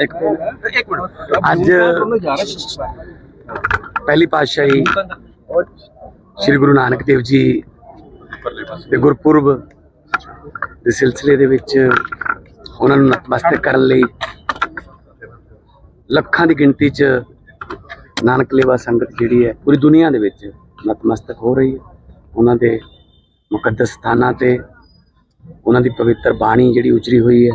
ਇੱਕ ਅੱਜ ਪਹਿਲੀ ਪਾਤਸ਼ਾਹੀ ਸ੍ਰੀ ਗੁਰੂ ਨਾਨਕ ਦੇਵ ਜੀ ਦੇ ਗੁਰਪੁਰਬ ਦੇ ਸਿਲਸਿਲੇ ਦੇ ਵਿੱਚ ਉਹਨਾਂ ਨੂੰ ਨਤਮਸਤਕ ਕਰਨ ਲਈ ਲੱਖਾਂ ਦੀ ਗਿਣਤੀ 'ਚ ਨਾਨਕ ਲੇਵਾ ਸੰਗਤ ਜਿਹੜੀ ਹੈ ਪੂਰੀ ਦੁਨੀਆ ਦੇ ਵਿੱਚ ਨਤਮਸਤਕ ਹੋ ਰਹੀ ਹੈ। ਉਹਨਾਂ ਦੇ ਮੁਕੱਦਸ ਸਥਾਨਾਂ ਤੇ ਉਹਨਾਂ ਦੀ ਪਵਿੱਤਰ ਬਾਣੀ ਜਿਹੜੀ ਉਚਰੀ ਹੋਈ ਹੈ।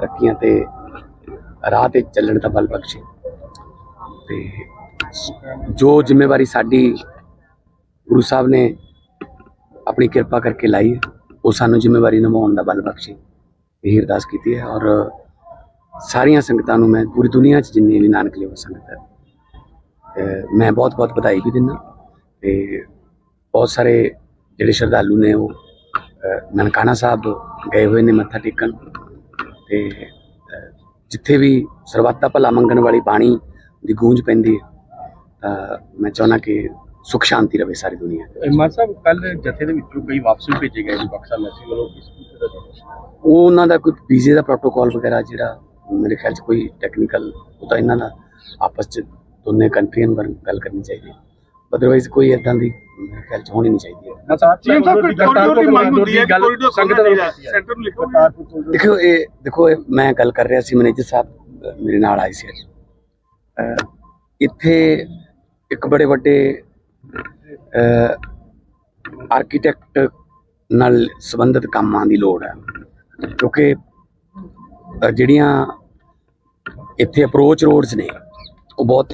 ਤਰੱਕੀਆਂ ਤੇ ਰਾਹ ਤੇ ਚੱਲਣ ਦਾ ਬਲ ਬਖਸ਼ੇ। ਤੇ ਜੋ ਜ਼ਿੰਮੇਵਾਰੀ ਸਾਡੀ ਗੁਰੂ ਸਾਹਿਬ ਨੇ ਆਪਣੀ ਕਿਰਪਾ ਕਰਕੇ ਲਾਈ ਉਹ ਸਾਨੂੰ ਜ਼ਿੰਮੇਵਾਰੀ ਨਿਭਾਉਣ ਦਾ ਬਲ ਬਖਸ਼ੇ। ਇਹ ਅਰਦਾਸ ਕੀਤੀ ਹੈ ਔਰ ਸਾਰੀਆਂ ਸੰਗਤਾਂ ਨੂੰ ਮੈਂ ਪੂਰੀ ਦੁਨੀਆ 'ਚ ਜਿੰਨੀ ਵੀ ਨਾਨਕ ਲੇਵਾ ਸੰਗਤ ਹੈ ਮੈਂ ਬਹੁਤ ਬਹੁਤ ਵਧਾਈ ਵੀ ਦਿੰਦਾ। ਤੇ ਬਹੁਤ ਸਾਰੇ ਜਿਹੜੇ ਸ਼ਰਧਾਲੂ ਨੇ ਉਹ ਨਨਕਾਣਾ ਸਾਹਿਬ ਗਏ ਹੋਏ ਨੇ ਮੱਥਾ ਟੇਕਣ। ਤੇ ਜਿੱਥੇ ਵੀ ਸਰਬੱਤਾ ਭਲਾ ਮੰਗਣ ਵਾਲੀ ਬਾਣੀ ਦੀ ਗੂੰਜ ਪੈਂਦੀ ਹੈ ਤਾਂ ਮੈਂ ਚਾਹੁੰਦਾ ਕਿ ਸੁਖ ਸ਼ਾਂਤੀ ਰਵੇ ਸਾਰੀ ਦੁਨੀਆ। ਮਾਨ ਸਾਹਿਬ ਕੱਲ ਜਥੇ ਦੇ ਵਿੱਚੋਂ ਕਈ ਵਾਪਸ ਭੇਜੇ ਗਏ ਜੀ ਪਾਕਿਸਤਾਨ ਮੈਸੀ ਵੱਲੋਂ ਉਹਨਾਂ ਦਾ ਕੋਈ ਵੀਜ਼ੇ ਦਾ ਪ੍ਰੋਟੋਕਾਲ ਵਗੈਰਾ ਜਿਹੜਾ ਮੇਰੇ ਖਿਆਲ 'ਚ ਕੋਈ ਟੈਕਨੀਕਲ ਉਹ ਤਾਂ ਇਹਨਾਂ ਦਾ ਆਪਸ 'ਚ ਦੋਨੇ ਕੰਟਰੀਆਂ ਨੂੰ ਗੱਲ ਕਰਨੀ ਚਾਹੀਦੀ ਹੈ ਅਦਰਵਾਈਜ਼ ਕੋਈ ਇਦਾਂ ਦੀ ਖਿਆਲ 'ਚ ਹੋਣੀ ਨਹੀਂ ਚਾਹੀਦੀ ਹੈ। ਮਾਨ ਸਾਹਿਬ ਚੀਨ ਸਾਹਿਬ ਕੋਈ ਕੋਰੀਡੋਰ ਦੀ ਮੰਗ ਹੁੰਦੀ ਹੈ ਗੱਲ ਕੋਰੀਡੋਰ ਸੰਗਤ ਸੰਗਤ ਦਾ ਸੈਂਟਰ ਨੂੰ ਲਿਖੋ। ਦੇਖੋ ਇਹ ਦੇਖੋ ਇਹ ਮੈਂ ਗੱਲ ਕਰ ਰਿਹਾ ਸੀ ਮੈਨੇਜਰ ਸਾਹਿਬ ਮੇਰੇ ਨਾਲ ਆਏ ਸੀ ਅੱਜ। ਅ, ਇੱਥੇ ਇੱਕ ਬੜੇ ਵੱਡੇ ਆਰਕੀਟੈਕਟ ਨਾਲ ਸੰਬੰਧਿਤ ਕੰਮਾਂ ਦੀ ਲੋੜ ਹੈ। ਕਿਉਂਕਿ ਜਿਹੜੀਆਂ ਇੱਥੇ ਅਪਰੋਚ ਰੋਡਸ ਨੇ ਉਹ ਬਹੁਤ